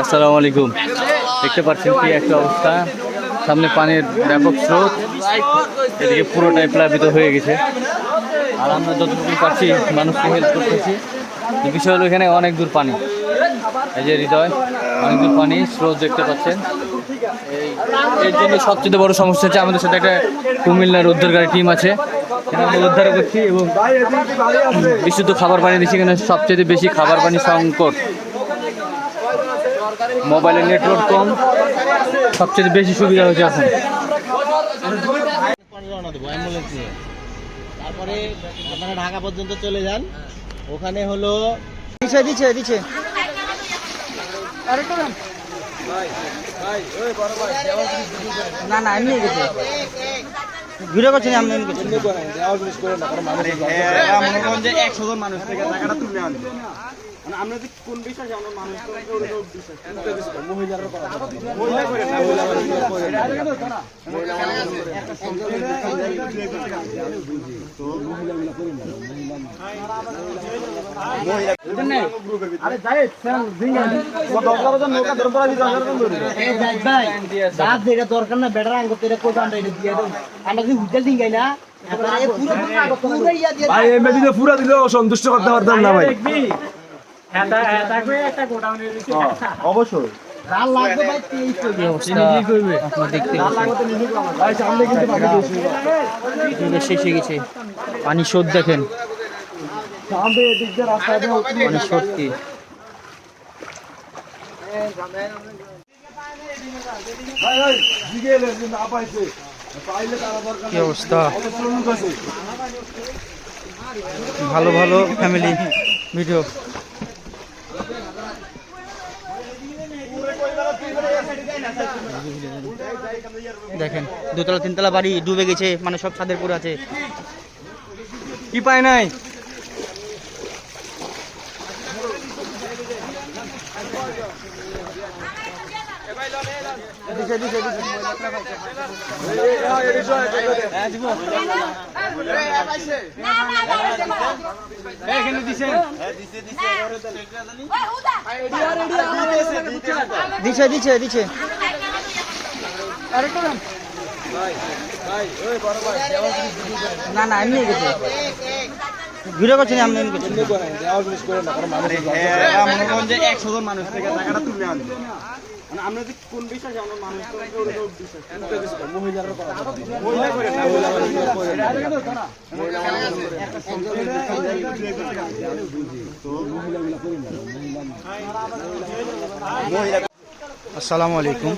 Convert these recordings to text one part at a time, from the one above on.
আসসালামু আলাইকুম। দেখতে পাচ্ছেন কি একটা অবস্থা। সামনে পানির ব্যাপক স্রোত। এদিকে পুরোটাই প্লাবিত হয়ে গেছে। আর আমরা যতটুকু পাচ্ছি মানুষকে হেল্প করতেছি। বিষয় হলো এখানে অনেক দূর পানি। এই যে হৃদয়, অনেক দূর পানি, স্রোত দেখতে পাচ্ছেন। এর জন্য সবচেয়ে বড় সমস্যা হচ্ছে আমাদের সাথে একটা কুমিল্লার উদ্ধারকারী টিম আছে। আমরা উদ্ধার করছি এবং বিশুদ্ধ খাবার পানি দিচ্ছি এখানে সবচেয়ে বেশি খাবার পানি সংকট। মোবাইলের নেটওয়ার্ক কম। সবচেয়ে বেশি সুবিধা হচ্ছে এখন। তারপরে আপনারা ঢাকা পর্যন্ত চলে যান। ওখানে হলো দিচ্ছে দিচ্ছে দিচ্ছে না না এমনি গেছে। ভিডিও করছেন আমি এমনি করছি মনে করেন যে একশো জন মানুষ থেকে টাকাটা তুলে আনবে। আমরা যে কোন বিশ্বাসে আমরা মানুষ মহিলারা দরকার না বেটার আঙ্গ আমরা যদি হুটেল দিঙ্গাই না ভাই এমনি পুরা দিলেও সন্তুষ্ট করতে পারতাম না ভাই। অবশ্যই। রাল লাগবে ভাই তেইশ আপনার দেখতে ভাই সামনে কিন্তু বাকি বেশি শেষে গেছে। পানি স্রোত দেখেন। পানি স্রোত কি? কি অবস্থা? ভালো ভালো ফ্যামিলি ভিডিও দেখেন দোতলা তিনতলা বাড়ি ডুবে গেছে মানে সব ছাদের পরে আছে। কি পায় নাই? এখানে দিছে দিছে দিছে। না না এমনি গেছে ভিডিও করছেন আমি এমনি করছি মনে করেন যে একশো জন মানুষ থেকে টাকাটা তুলে আনবে। আমরা যে কোন বিশ্বাসে আমরা মানুষ মহিলারা মহিলা করে। না আসসালামু আলাইকুম।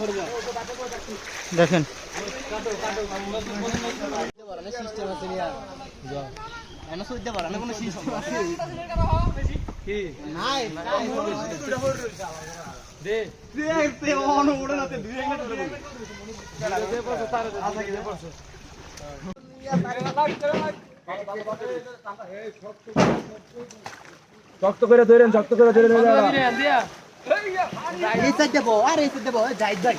দেখেন শক্ত করে ধরেন শক্ত করে ধরে ধরে এই সাইডে বো আর এই সাইডে বো যাই যাই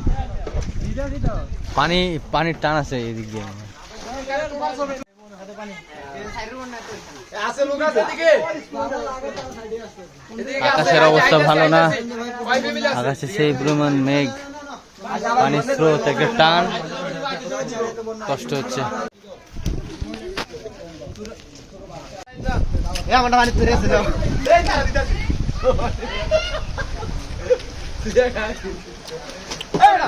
পানি পানির টান আছে এদিক দিয়ে। আকাশের অবস্থা ভালো না। আকাশে সেই পরিমাণ মেঘ পানির স্রোত একটা টান। কষ্ট হচ্ছে। আমরা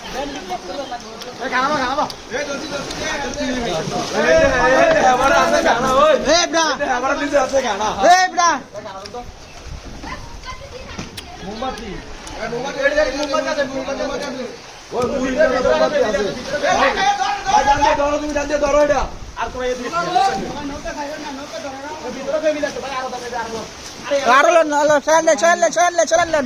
মোমবাতি ধরো এটা আরও চলেন চলেন চলেন চলেন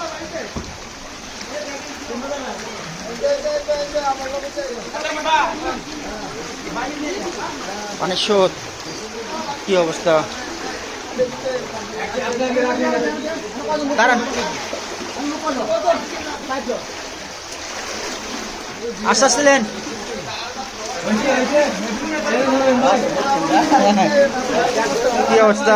পানির স্রোত কি অবস্থা? দাঁড়ান। আস্তে আস্তে কি অবস্থা?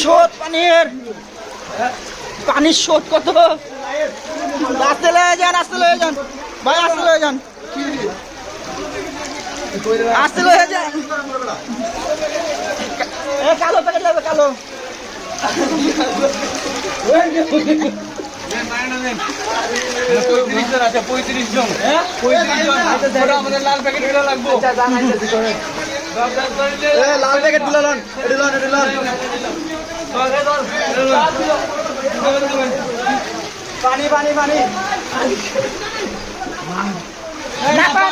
স্রোত পানির পানির স্রোত কত? আসতে লয়ে যান আসতে লয়ে যান। ভাই আসতে লয়ে যান। আসতে লয়ে যান। এ কালো প্যাকেট লাগবে কালো। পঁয়ত্রিশ জন পঁয়ত্রিশ জন। পঁয়ত্রিশ জন আমাদের লাল প্যাকেট লাগবো। লাল প্যাকেটগুলো লন। এটা লন এটা লন। পানি পানি পানি। নাপা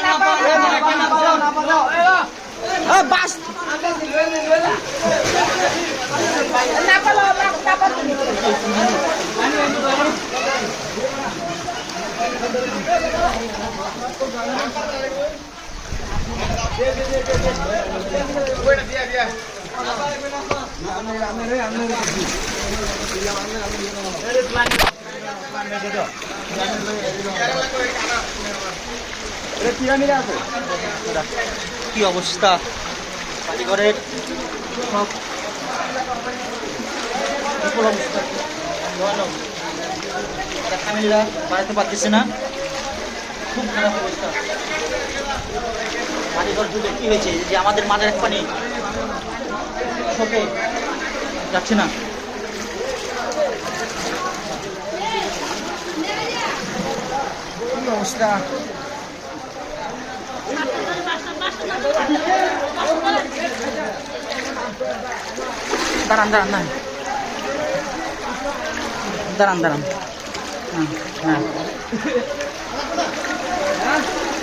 বিপুল অবস্থা। ভয়ানক তারা ফ্যামিলিরা বাড়াতে পারতেছে না খুব খারাপ অবস্থা। কারিগর যুগে কি হয়েছে? যে আমাদের মাঝের এক পানি শোকে যাচ্ছে না। অবস্থা দাঁড়ান দাঁড়ান দাঁড়ান। দাঁড়ান দাঁড়ান। হ্যাঁ হ্যাঁ।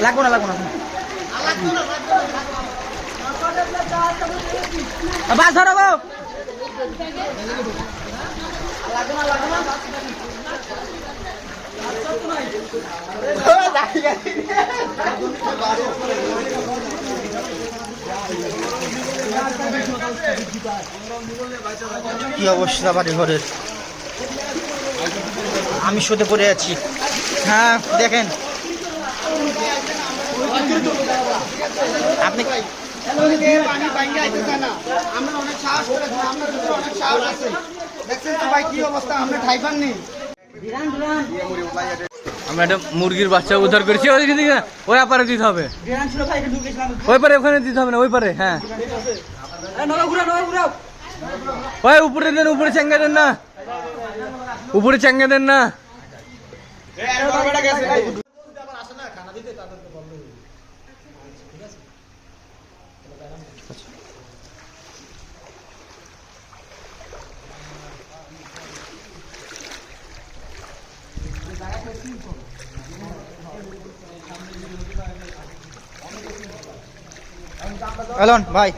লাগবো না লাগবো না। বাস ধরো গো। কি অবস্থা বাড়ি ঘরের আমি শুতে পড়ে আছি। হ্যাঁ দেখেন। আপনি আমরা অনেক সাহস করেছি আমরা ভিতরে অনেক সাহস আছে। দেখছেন তো ভাই কি অবস্থা আমরা ঠাইপান নেই। আমরা একটা মুরগির বাচ্চা উদ্ধার করেছি ওই দিকে দিকে ওই আপারে দিতে হবে। ওই পারে ওখানে দিতে হবে না ওই পারে হ্যাঁ। ওই উপরে দেন উপরে চাঙ্গা দেন না। উপরে চাঙ্গা দেন না। এলন ভাই।